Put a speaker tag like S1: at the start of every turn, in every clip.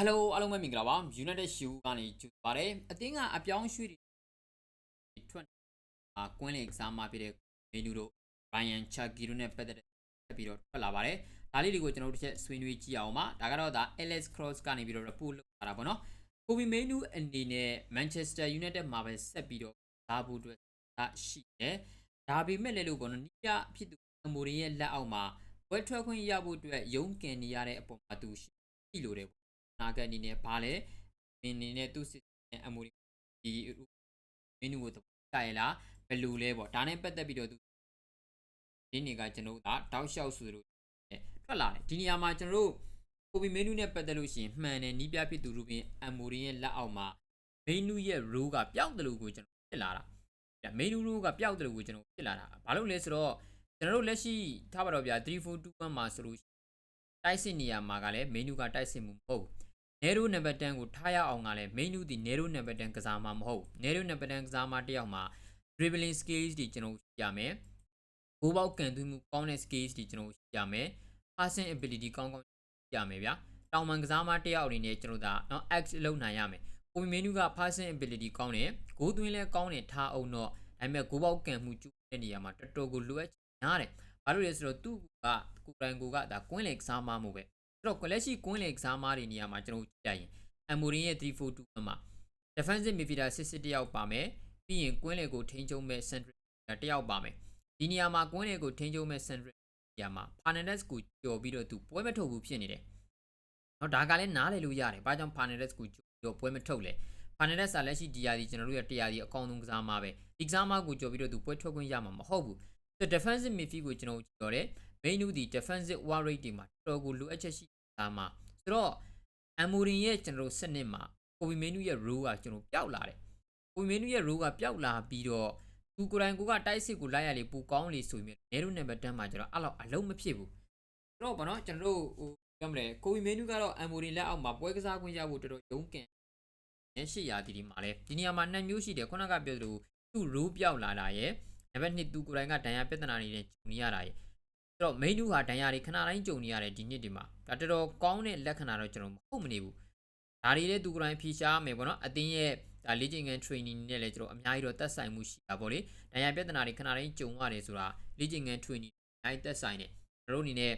S1: Hello အားလုံးပဲမင်္ဂလာပါ United Shoe ကနေကြိုပါတယ်အသင်းကအပြောင်းရွှေ့တွေထွက်အာကွင်းလေကစားမဖြစ်တဲ့မေနူတို့ Ryan Chucky တို့နဲ့ပတ်သက်တဲ့ဆက်ပြီးတော့ထွက်လာပါတယ်ဒါလေးတွေကိုကျွန်တော်တို့တစ်ချက်ဆွေးနွေးကြည့်အောင်ပါဒါကတော့ဒါ Alex Cross ကနေပြီးတော့ report လုပ်လာတာပေါ့နော် Kobe Menu အနေနဲ့ Manchester United မှာပဲဆက်ပြီးတော့ဓာဖို့အတွက်ဒါရှိတယ်ဒါပေမဲ့လည်းလို့ပေါ့နော်နီးပြဖြစ်သူအမိုရင်ရဲ့လက်အောက်မှာဝက်ထွက်ခွင့်ရဖို့အတွက်ရုန်းကန်နေရတဲ့အပေါ်မှာသူရှိလို့တယ်ပေါ့ နာဂတ်အနေနဲ့ဘာလဲမင်းအနေနဲ့သူ့စစ်နဲ့အမူဒီမင်းနူကိုတိုင်လားဘယ်လိုလဲပေါ့ဒါနဲ့ပတ်သက်ပြီးတော့သူဒီနေ့ကကျွန်တော်တို့ကတောက်လျှောက်ဆိုလို့ထွက်လာတယ်ဒီနေရာမှာကျွန်တော်တို့ကိုဗီမင်းနူနဲ့ပတ်သက်လို့ရှိရင်မှန်တယ်နီးပြဖြစ်သူရူပင်အမူရီရဲ့လက်အောက်မှာမင်းနူရဲ့ role ကပျောက်တယ်လို့ကိုကျွန်တော်ဖြစ်လာတာမင်းနူ role ကပျောက်တယ်လို့ကိုကျွန်တော်ဖြစ်လာတာဘာလို့လဲဆိုတော့ကျွန်တော်တို့လက်ရှိထားပါတော့ဗျာ3421မှာဆိုလို့တိုက်စစ်နေရာမှာကလည်းမင်းနူကတိုက်စစ်မှုမဟုတ်ဘူး နဲရိုနံပါတ်10ကိုထားရအောင်ကလည်း main နူးဒီနဲရိုနံပါတ်10ကစားမှာမဟုတ်နဲရိုနံပါတ်10ကစားမှာတယောက်မှာ dribbling skills တွေကျွန်တော်ရမယ်ဘိုးပေါက်ကန်သွင်းမှုကောင်းတဲ့ skills တွေကျွန်တော်ရမယ် passing ability ကောင်းကောင်းရမယ်ဗျာတောင်ပန်ကစားမတယောက်အနေနဲ့ကျွန်တော်ဒါနော် x လောက်နိုင်ရမယ်ကိုမင်းနူက passing ability ကောင်းတယ်ဂိုးသွင်းလဲကောင်းတယ်ထားအောင်တော့ဒါပေမဲ့ဂိုးပေါက်ကန်မှုကျူးတဲ့နေရာမှာတော်တော်ကိုလိုအပ်ညားတယ်ဘာလို့လဲဆိုတော့သူ့ကကိုယ်တိုင်ကိုကဒါကွင်းလေကစားမမှုပဲ တော့လက်ရှိကွင်းလေကစားမားတွေနေရာမှာကျွန်တော်ကြည့်ရရင်အမိုရင်ရဲ့342မှာ defensive midfielder စစ်တယောက်ပါမယ်ပြီးရင်ကွင်းလေကိုထိန်းချုပ်မဲ့ central တယောက်ပါမယ်ဒီနေရာမှာကွင်းလေကိုထိန်းချုပ်မဲ့ central နေရာမှာ Fernandez ကိုကြော်ပြီးတော့သူပွဲမထုတ်ဘူးဖြစ်နေတယ်။နော်ဒါကလည်းနားလည်လို့ရတယ်။ဘာကြောင့် Fernandez ကိုကြော်ပွဲမထုတ်လဲ။ Fernandez ကလက်ရှိဒီယာဒီကျွန်တော်တို့ရဲ့တရားဒီအကောင်းဆုံးကစားမှာပဲ။ဒီကစားမှာကိုကြော်ပြီးတော့သူပွဲထွက်ခွင့်ရမှာမဟုတ်ဘူး။ so defensive midfield ကိုကျွန်တော်ကြော်တယ်။ main နူဒီ defensive war rate တွေမှာတော်တော်ကိုလိုအပ်ချက်ရှိတာမှာဆိုတော့အမိုရင်ရဲ့ကျွန်တော်တို့စနစ်မှာကိုဗီမင်းနူရဲ့ role ကကျွန်တော်ပျောက်လာတယ်ကိုဗီမင်းနူရဲ့ role ကပျောက်လာပြီးတော့သူကိုယ်တိုင်ကိုကတိုက်စစ်ကိုလိုက်ရလေပူကောင်းလေဆိုပြီးနေရုံနံပါတ်10မှာကျွန်တော်အဲ့လောက်အလုံးမဖြစ်ဘူးဆိုတော့ဗောနော်ကျွန်တော်တို့ဟိုပြောမလဲကိုဗီမင်းနူကတော့အမိုရင်လက်အောက်မှာပွဲကစားခွင့်ရဖို့တော်တော်ရုန်းကန်နေရှိရာဒီဒီမှာလဲဒီနေရာမှာနှစ်မျိုးရှိတယ်ခုနကပြောသလိုသူ role ပျောက်လာတာရဲ့နံပါတ်2သူကိုယ်တိုင်ကဒဏ်ရာပြဿနာတွေနဲ့ဂျုံနေရတာရဲ့ဆို တော့ main 2ဟာဒဏ်ရာတွေခဏတိုင်းကြုံနေရတယ်ဒီနှစ်ဒီမှာဒါတော်တော်ကောင်းတဲ့လက္ခဏာတော့ကျွန်တော်မဟုတ်မနေဘူးဒါတွေလည်းသူကိုယ်တိုင်ဖြေရှားမယ်ပေါ့နော်အတင်းရဲ့ဒါလေ့ကျင့်ခန်း training နဲ့လည်းကျွန်တော်အများကြီးတော့သက်ဆိုင်မှုရှိတာပေါ့လေဒဏ်ရာပြဿနာတွေခဏတိုင်းကြုံရတယ်ဆိုတာလေ့ကျင့်ခန်း training အများကြီးသက်ဆိုင်တယ်ကျွန်တော်တို့အနေနဲ့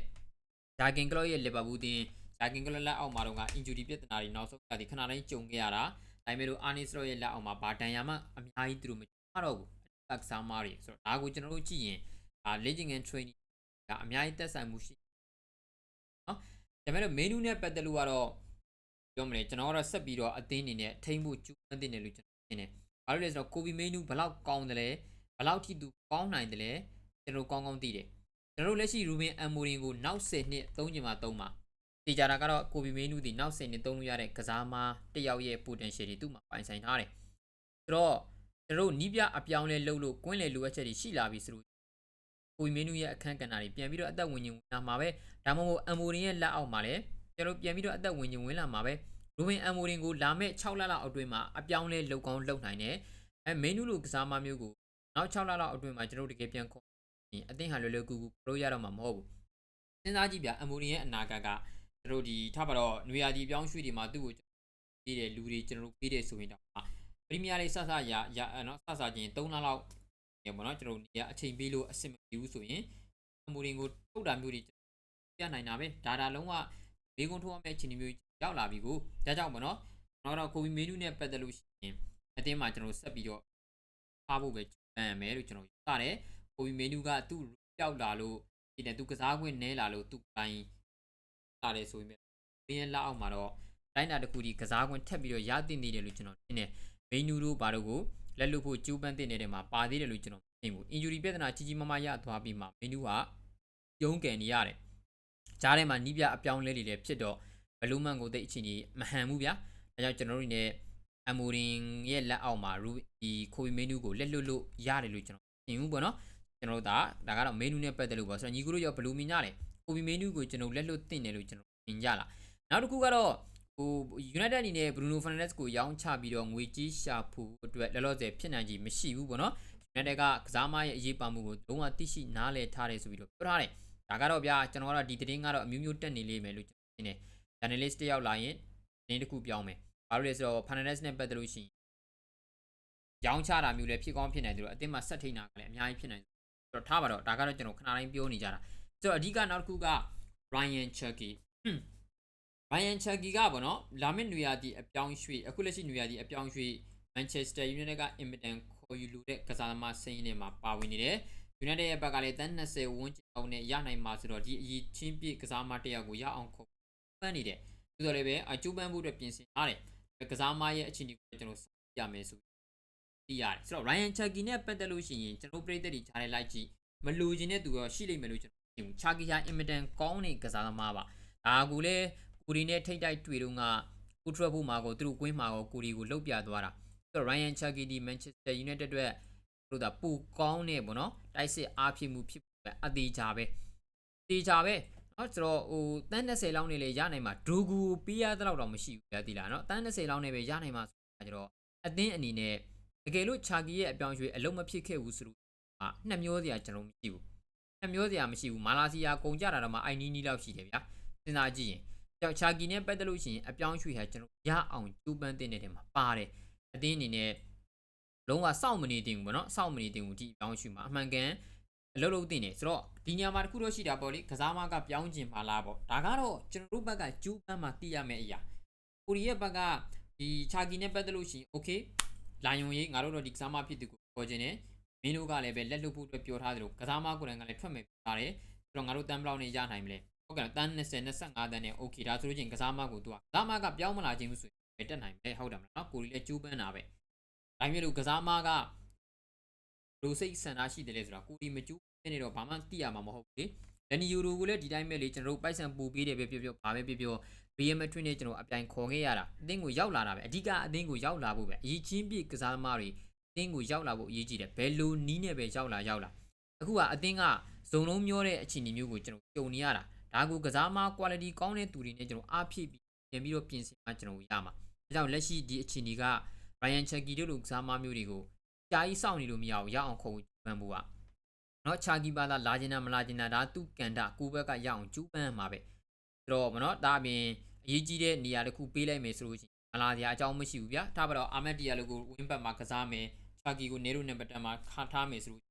S1: ဂျာကင်ကလော့ရဲ့ Liverpool တင်ဂျာကင်ကလော့လက်အောက်မှာတော့က injury ပြဿနာတွေနောက်ဆုံးကဒီခဏတိုင်းကြုံခဲ့ရတာဒါပေမဲ့လို့ Arne Slot ရဲ့လက်အောက်မှာဘာဒဏ်ရာမှအများကြီးသူတို့မကြုံတော့ဘူးအကစားမားတွေဆိုတော့ဒါကိုကျွန်တော်တို့ကြည့်ရင်ဒါလေ့ကျင့်ခန်း training ဒါအများကြီးသက်ဆိုင်မှုရှိနော်ဒါပေမဲ့လို့ menu နဲ့ပတ်သက်လို့ကတော့ပြောမလဲကျွန်တော်ကတော့ဆက်ပြီးတော့အသင်းအနေနဲ့ထိမ့်ဖို့ကျူးပန်းတင်တယ်လို့ကျွန်တော်ထင်တယ်။ဘာလို့လဲဆိုတော့ Kobe menu ဘလောက်ကောင်းတယ်လဲဘလောက်ထိသူကောင်းနိုင်တယ်လဲကျွန်တော်ကောင်းကောင်းသိတယ်။ကျွန်တော်လက်ရှိ Ruben Amorim ကိုနောက်10နှစ်သုံးချိန်မှာသုံးပါ။တေချာတာကတော့ Kobe menu ဒီနောက်10နှစ်သုံးလို့ရတဲ့ကစားမားတစ်ယောက်ရဲ့ potential တွေသူ့မှာပိုင်ဆိုင်ထားတယ်။ဆိုတော့ကျွန်တော်နီးပြအပြောင်းလဲလုပ်လို့ကွင်းလေလိုအပ်ချက်တွေရှိလာပြီဆိုလို့ ကိုမင်းနူရဲ့အခန်းကဏ္ဍတွေပြန်ပြီးတော့အသက်ဝင်ရင်ဝင်လာမှာပဲဒါမှမဟုတ်အမိုရင်ရဲ့လက်အောက်မှာလည်းကျွန်တော်ပြန်ပြီးတော့အသက်ဝင်ရင်ဝင်လာမှာပဲရူဘင်အမိုရင်ကိုလာမဲ့6လလောက်အတွင်းမှာအပြောင်းလဲလုပ်ကောင်းလုပ်နိုင်တယ်အဲမင်းနူလိုကစားမမျိုးကိုနောက်6လလောက်အတွင်းမှာကျွန်တော်တကယ်ပြန်ခေါ်ရင်အသင်းဟာလွယ်လွယ်ကူကူပရိုရတော့မှာမဟုတ်ဘူးစဉ်းစားကြည့်ဗျအမိုရင်ရဲ့အနာဂတ်ကကျွန်တော်ဒီထားပါတော့နွေရာသီပြောင်းရွှေ့ဒီမှာသူ့ကိုပေးတဲ့လူတွေကျွန်တော်တို့ပေးတယ်ဆိုရင်တော့ပရီးမီးယားလေးဆဆရရနော်ဆဆချင်း3လလောက် ရေပေါ့နော်ကျွန်တော်နေရာအချိန်ပေးလို့အဆင်မပြေဘူးဆိုရင်အမူရင်ကိုထုတ်တာမျိုးတွေပြနိုင်တာပဲဒါတာလုံးဝဘေးကုန်းထိုးရမယ့်အခြေအနေမျိုးရောက်လာပြီကိုဒါကြောင့်ပေါ့နော်ကျွန်တော်တော့ကိုဗီမေနူနဲ့ပတ်သက်လို့ရှိရင်အတင်းမှာကျွန်တော်ဆက်ပြီးတော့အားဖို့ပဲပန်မယ်လို့ကျွန်တော်ယူဆတယ်ကိုဗီမေနူကသူ့ပျောက်လာလို့ဒီနဲ့သူကစားခွင့်နဲလာလို့သူတိုင်းလာတယ်ဆိုရင်ဘင်းရဲ့လက်အောက်မှာတော့တိုင်းတာတစ်ခုဒီကစားခွင့်ထပ်ပြီးတော့ရတင်နေတယ်လို့ကျွန်တော်ထင်တယ်မေနူတို့ဘာတို့ကို လက်လွတ်ဖို့ကြိုးပမ်းတင်နေတဲ့မှာပါသေးတယ်လို့ကျွန်တော်မြင်ဘူး injury ပြဿနာကြီးကြီးမားမားရသွားပြီးမှမင်းနူးကရုံးကန်နေရတယ်ကြားထဲမှာနီးပြအပြောင်းလဲတွေလည်းဖြစ်တော့ဘလူးမန်ကိုတိတ်အချိန်ကြီးမဟန်ဘူးဗျာဒါကြောင့်ကျွန်တော်တို့နေအမိုရင်ရဲ့လက်အောက်မှာရူဒီခိုဘီမင်းနူးကိုလက်လွတ်လို့ရတယ်လို့ကျွန်တော်မြင်ဘူးပေါ့နော်ကျွန်တော်တို့ဒါဒါကတော့မင်းနူးနဲ့ပတ်သက်လို့ပေါ့ဆိုတော့ညီကိုတို့ရောဘလူးမင်းရတယ်ခိုဘီမင်းနူးကိုကျွန်တော်လက်လွတ်တင်တယ်လို့ကျွန်တော်မြင်ကြလားနောက်တစ်ခုကတော့ ဟို United အနေနဲ့ Bruno Fernandes ကိုရောင်းချပြီးတော့ငွေကြီးရှာဖို့အတွက်လောလောဆယ်ဖြစ်နိုင်ကြီးမရှိဘူးပေါ့နော် United ကကစားမရဲ့အရေးပါမှုကိုလုံးဝသိရှိနားလည်ထားတယ်ဆိုပြီးတော့ပြောထားတယ်ဒါကတော့ဗျာကျွန်တော်ကတော့ဒီသတင်းကတော့အမျိုးမျိုးတက်နေလိမ့်မယ်လို့ကျွန်တော်ထင်တယ် journalist တယောက်လာရင်တင်းတစ်ခုပြောင်းမယ်ဘာလို့လဲဆိုတော့ Fernandez နဲ့ပတ်သက်လို့ရှိရင်ရောင်းချတာမျိုးလည်းဖြစ်ကောင်းဖြစ်နိုင်တယ်လို့အသင်းမှာဆက်ထိန်တာကလည်းအများကြီးဖြစ်နိုင်တယ်ဆိုတော့ထားပါတော့ဒါကတော့ကျွန်တော်ခဏတိုင်းပြောနေကြတာဆိုတော့အဓိကနောက်တစ်ခုက Ryan Cherky Ryan Cherky ကပေါ့နော်လာမယ့်နွေရာသီအပြောင်းရွှေ့အခုလက်ရှိနွေရာသီအပြောင်းရွှေ့ Manchester United ကအင်မတန်ခေါ်ယူလိုတဲ့ကစားသမားစိန်နေမှာပါဝင်နေတယ် United ရဲ့ဘက်ကလည်းတန်း20ဝန်းကျင်အောင်နဲ့ရနိုင်မှာဆိုတော့ဒီအရေးချင်းပြည့်ကစားမတစ်ယောက်ကိုရအောင်ခုံပန်းနေတယ်ဆိုတော့လည်းပဲအကျိုးပန်းဖို့အတွက်ပြင်ဆင်ထားတယ်ကစားမရဲ့အခြေအနေကိုကျွန်တော်ဆက်ပြမယ်ဆိုသိရတယ်ဆိုတော့ Ryan Cherky နဲ့ပတ်သက်လို့ရှိရင်ကျွန်တော်ပြည်သက်တွေကြားထဲလိုက်ကြည့်မလိုချင်တဲ့သူရောရှိလိမ့်မယ်လို့ကျွန်တော်ထင်ဘူး Cherky ဟာအင်မတန်ကောင်းတဲ့ကစားသမားပါဒါကူလည်း ကိုရီနဲ့ထိတ်တိုက်တွေ့တော့ကကိုထရဖို့မှာကိုသူတို့ကွင်းမှာကိုကိုရီကိုလှုပ်ပြသွားတာဆိုတော့ Ryan Cherky ဒီ Manchester United အတွက်တို့ဒါပူကောင်းနေပေါ့နော်တိုက်စစ်အားဖြစ်မှုဖြစ်ပဲအသေးချာပဲတေချာပဲเนาะဆိုတော့ဟိုတန်း20လောက်နေလေရနိုင်မှာဒိုဂူပေးရတဲ့လောက်တော့မရှိဘူးဗျာဒီလားเนาะတန်း20လောက်နေပဲရနိုင်မှာဆိုတော့အသင်းအနေနဲ့တကယ်လို့ချာကီရဲ့အပြောင်းရွှေ့အလုံးမဖြစ်ခဲ့ဘူးဆိုလို့အာနှစ်မျိုးစရာကျွန်တော်မရှိဘူးနှစ်မျိုးစရာမရှိဘူးမာလာစီယာကုန်ကြတာတော့မှအိုင်နီနီလောက်ရှိတယ်ဗျာစဉ်းစားကြည့်ရင် ကြောက်ချာကီနဲ့ပတ်သက်လို့ရှိရင်အပြောင်းရွှေ့ဟာကျွန်တော်ရအောင်ကျူးပန်းတင်နေတဲ့မှာပါတယ်အသင်းအနေနဲ့လုံးဝစောင့်မနေတင်ဘူးဗောနော်စောင့်မနေတင်ဘူးဒီအပြောင်းရွှေ့မှာအမှန်ကန်အလုပ်လုပ်တင်နေဆိုတော့ဒီညမှာတခုတော့ရှိတာပေါ့လေကစားမကပြောင်းကျင်ပါလားပေါ့ဒါကတော့ကျွန်တော်တို့ဘက်ကကျူးပန်းမှာသိရမယ့်အရာကိုရီးယားဘက်ကဒီချာကီနဲ့ပတ်သက်လို့ရှိရင် okay လာယုံရေးငါတို့တော့ဒီကစားမဖြစ်သူကိုပြောခြင်းနဲ့မင်းတို့ကလည်းပဲလက်လွတ်ဖို့အတွက်ပြောထားသလိုကစားမကိုယ်တိုင်ကလည်းထွက်မယ်ပြောထားတယ်ဆိုတော့ငါတို့တန်းဘလောက်နဲ့ရနိုင်မလဲ ဟုတ်ကဲ့တန်း20 25တန်းနဲ့ okay ဒါဆိုလို့ချင်းကစားမကိုသူကကစားမကပြောင်းမလာခြင်းလို့ဆိုရင်တက်နိုင်မယ်ဟုတ်တယ်မလားနော်ကိုရီလည်းကျူးပန်းတာပဲဒါမျိုးလို့ကစားမကလူစိတ်ဆန္ဒရှိတယ်လေဆိုတော့ကိုရီမကျူးနေတော့ဘာမှသိရမှာမဟုတ်ဘူးလေလန်နီယူရိုကိုလည်းဒီတိုင်းပဲလေကျွန်တော်တို့ပိုက်ဆံပူပေးတယ်ပဲပြောပြောဘာပဲပြောပြောဘေးရမထွင်းနေကျွန်တော်အပြိုင်ခေါ်ခဲ့ရတာအသင်းကိုရောက်လာတာပဲအဓိကအသင်းကိုရောက်လာဖို့ပဲအရေးချင်းပြည့်ကစားသမားတွေအသင်းကိုရောက်လာဖို့အရေးကြီးတယ်ဘယ်လိုနီးနဲ့ပဲရောက်လာရောက်လာအခုကအသင်းကဇုံလုံးမျောတဲ့အခြေအနေမျိုးကိုကျွန်တော်ကြုံနေရတာ ဒါကိုကစားသမား quality ကောင်းတဲ့သူတွေနဲ့ကျွန်တော်အားဖြည့်ပြီးပြင်ပြီးတော့ပြင်ဆင်မှကျွန်တော်ရမှာဒါကြောင့်လက်ရှိဒီအခြေအနေက Ryan Cherky တို့လိုကစားသမားမျိုးတွေကိုကြာကြီးစောင့်နေလို့မရဘူးရအောင်ခုံပန်းဖို့ကနော်ချာကီပါလာလာကျင်တာမလာကျင်တာဒါသူကန်တာကိုဘက်ကရအောင်ကျူးပန်းမှာပဲဆိုတော့မနော်ဒါအပြင်အရေးကြီးတဲ့နေရာတစ်ခုပေးလိုက်မယ်ဆိုလို့ရှိရင်မလာစရာအကြောင်းမရှိဘူးဗျာဒါပါတော့အာမက်တီယာလိုကိုဝင်းဘက်မှာကစားမယ်ချာကီကိုနေရိုနံပါတ်10မှာခါထားမယ်ဆိုလို့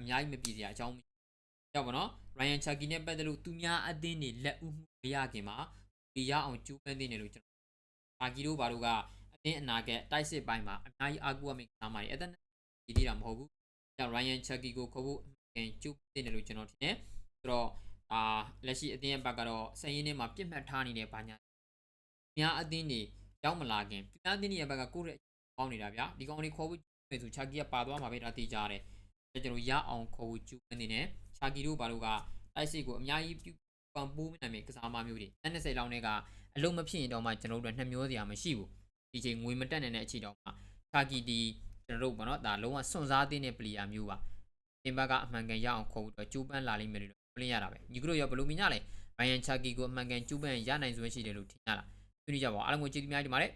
S1: အများကြီးမပြည့်စရာအကြောင်းမရှိ ကြောက်ပါနော် Ryan Cherky နဲ့ပတ်သက်လို့သူများအသင်းတွေလက်ဦးမှုမရခင်မှာဒီရအောင်ကျူးပန်းသိနေလို့ကျွန်တော်ချာကီတို့ဘာလို့ကအသင်းအနာဂတ်တိုက်စစ်ပိုင်းမှာအများကြီးအားကိုးရမယ့်ကစားမှာတွေအသက်ဒီသေးတာမဟုတ်ဘူးကြောင့် Ryan Cherky ကိုခေါ်ဖို့အကျူးပန်းနေလို့ကျွန်တော်ထင်တယ်ဆိုတော့အာလက်ရှိအသင်းရဲ့ဘက်ကတော့စရင်ထဲမှာပြစ်မှတ်ထားနေတဲ့ဘာညာများအသင်းတွေရောက်မလာခင်ပြအသင်းတွေရဲ့ဘက်ကကိုယ့်ရဲ့ပေါင်းနေတာဗျာဒီကောင်တွေခေါ်ဖို့မယ်ဆိုချာကီကပါသွားမှာပဲဒါသိကြတယ်ကျွန်တော်ရအောင်ခေါ်ဖို့ကျူးပန်းနေတယ် ချာကီတို့ဘာလို့ကတိုက်စစ်ကိုအများကြီးပြုပန်ပိုးနိုင်မယ့်ကစားမမျိုးတွေ20လောက်နဲ့ကအလုံးမဖြစ်ရင်တော့မှကျွန်တော်တို့နှစ်မျိုးစရာမရှိဘူးဒီချိန်ငွေမတက်နိုင်တဲ့အချိန်တော့မှချာကီဒီကျွန်တော်တို့ပေါ့နော်ဒါလုံးဝစွန့်စားသင့်တဲ့ပလီယာမျိုးပါတင်ဘက်ကအမှန်ကန်ရအောင်ခေါ်ဖို့တော့ကျိုးပန်းလာလိမ့်မယ်လို့ပြောလင်းရတာပဲညီကတို့ရောဘယ်လိုမြင်ကြလဲဘိုင်ယန်ချာကီကိုအမှန်ကန်ကျိုးပန်းရနိုင်စွမ်းရှိတယ်လို့ထင်ကြလားဆွေးနွေးကြပါဦးအားလုံးကိုကျေးဇူးများတင်ပါတယ်